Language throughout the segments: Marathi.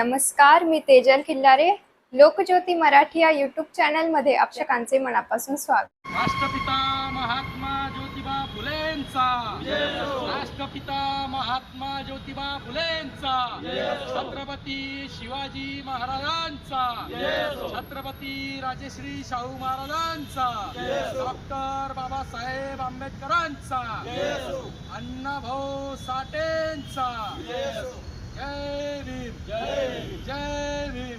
नमस्कार मी तेजल खिल्लारे. लोकज्योती मराठी या युट्यूब चॅनलमध्ये अक्षकांचे मनापासून स्वागत. राष्ट्रपिता महात्मा ज्योतिबा फुलेंचा. राष्ट्रपिता महात्मा ज्योतिबा फुलेंचा. छत्रपती शिवाजी महाराजांचा. छत्रपती राजेश्री शाहू महाराजांचा. डॉक्टर बाबासाहेब आंबेडकरांचा. अण्णाभाऊ साठेंचा. जय भीम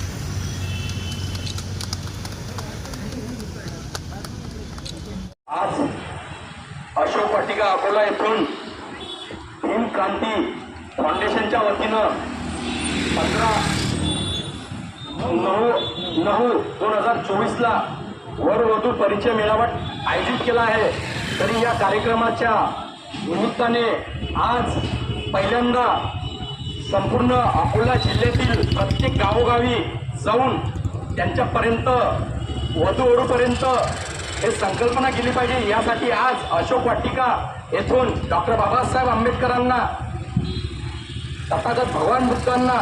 अशोक वाटिका अकोला येथून भीम क्रांती फाउंडेशनच्या वतीनं पंधरा नऊ नऊ दोन हजार चोवीसला वरवधू परिचय मेळावा आयोजित केला आहे. तरी या कार्यक्रमाच्या निमित्ताने आज पहिल्यांदा संपूर्ण अकोला जिल्ह्यातील प्रत्येक गावोगावी जाऊन त्यांच्यापर्यंत वधूवढूपर्यंत हे संकल्पना केली पाहिजे. यासाठी आज अशोक वाटिका येथून डॉक्टर बाबासाहेब आंबेडकरांना तथागत भगवान बुद्धांना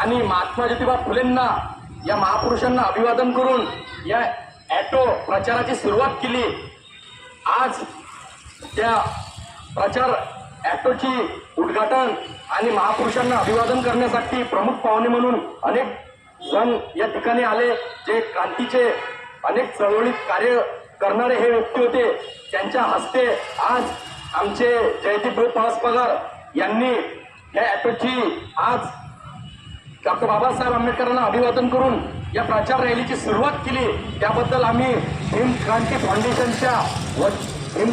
आणि महात्मा ज्योतिबा फुलेंना या महापुरुषांना अभिवादन करून या ॲटो प्रचाराची सुरुवात केली. आज त्या प्रचार ॲटोची उद्घाटन आणि महापुरुषांना अभिवादन करण्यासाठी प्रमुख पाहुणे म्हणून अनेक जण या ठिकाणी आले जे क्रांतीचे अनेक चळवळीत कार्य करणारे हे व्यक्ती होते. त्यांच्या हस्ते आज आमचे जयदीप भाऊ पळस पगार यांनी या ॲटोची आज डॉक्टर बाबासाहेब आंबेडकरांना अभिवादन करून या प्रचार रॅलीची सुरुवात केली. त्याबद्दल आम्ही भीम क्रांती फाउंडेशनच्या व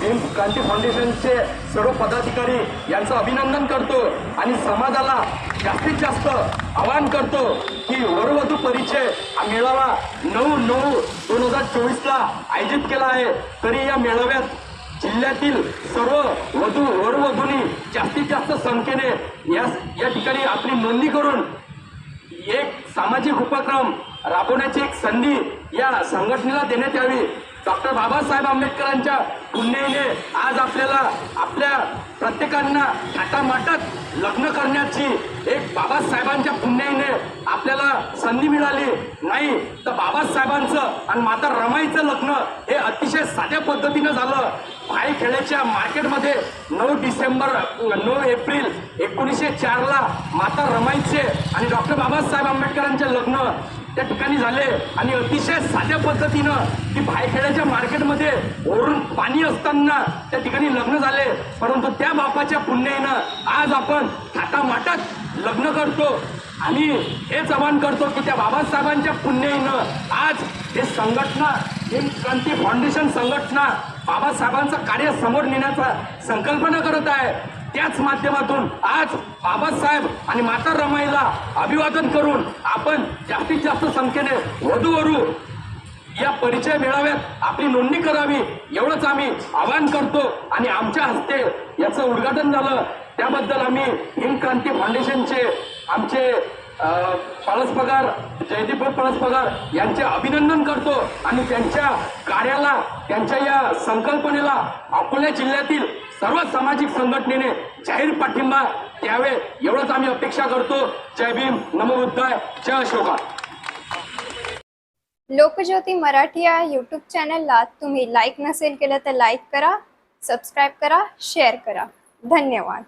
भीम क्रांती फाउंडेशनचे सर्व पदाधिकारी यांचं अभिनंदन करतो आणि समाजाला जास्तीत जास्त आवाहन करतो की वरवधू परिचय हा मेळावा नऊ नऊ दोन हजार चोवीसला आयोजित केला आहे. तरी या मेळाव्यात जिल्ह्यातील सर्व वधू वरवधूंनी जास्तीत जास्त संख्येने या या ठिकाणी आपली नोंदणी करून एक सामाजिक उपक्रम राबवण्याची एक संधी या संघटनेला देण्यात यावी. डॉक्टर बाबासाहेब आंबेडकरांच्या पुण्याईने आज आपल्याला आपल्या प्रत्येकांना थाटामाटात लग्न करण्याची एक बाबासाहेबांच्या पुण्याईने आपल्याला संधी मिळाली. नाही तर बाबासाहेबांचं आणि माता रमाईचं लग्न हे अतिशय साध्या पद्धतीनं झालं. भाई खेड्याच्या मार्केटमध्ये नऊ डिसेंबर नऊ एप्रिल एकोणीसशे चारला माता रमाईचे आणि डॉक्टर बाबासाहेब आंबेडकरांचे लग्न त्या ठिकाणी झाले. आणि अतिशय साध्या पद्धतीनं की भायखेड्याच्या मार्केटमध्ये ओरून पाणी असताना त्या ठिकाणी लग्न झाले. परंतु त्या बापाच्या पुण्याईनं आज आपण थाटामाटात लग्न करतो. आणि हेच आवाहन करतो की त्या बाबासाहेबांच्या पुण्याईनं आज हे संघटना हे क्रांती फाउंडेशन संघटना बाबासाहेबांचं कार्य समोर नेण्याचा संकल्पना करत आहे. त्याच माध्यमातून आज बाबासाहेब आणि माता रमाईला अभिवादन करून आपण जास्तीत जास्त संख्येने वधूवरू या परिचय मेळाव्यात आपली नोंदणी करावी एवढंच आम्ही आवाहन करतो. आणि आमच्या हस्ते याचं उद्घाटन झालं. त्याबद्दल आम्ही हिम क्रांती फाउंडेशनचे आमचे अ, पळस पगार जयदीप पळस पगार यांचे अभिनंदन करतो. आणि त्यांच्या कार्याला त्यांच्या या संकल्पनेला अकोला जिल्ह्यातील सर्व सामाजिक संघटनेने जाहीर पाठिंबा द्यावे एवढंच आम्ही अपेक्षा करतो. जय भीम नमोबुद्धाय जय अशोका. लोकज्योती मराठी या यूट्यूब चॅनलला तुम्ही लाईक नसेल केलं तर लाईक करा सबस्क्राईब करा शेअर करा. धन्यवाद.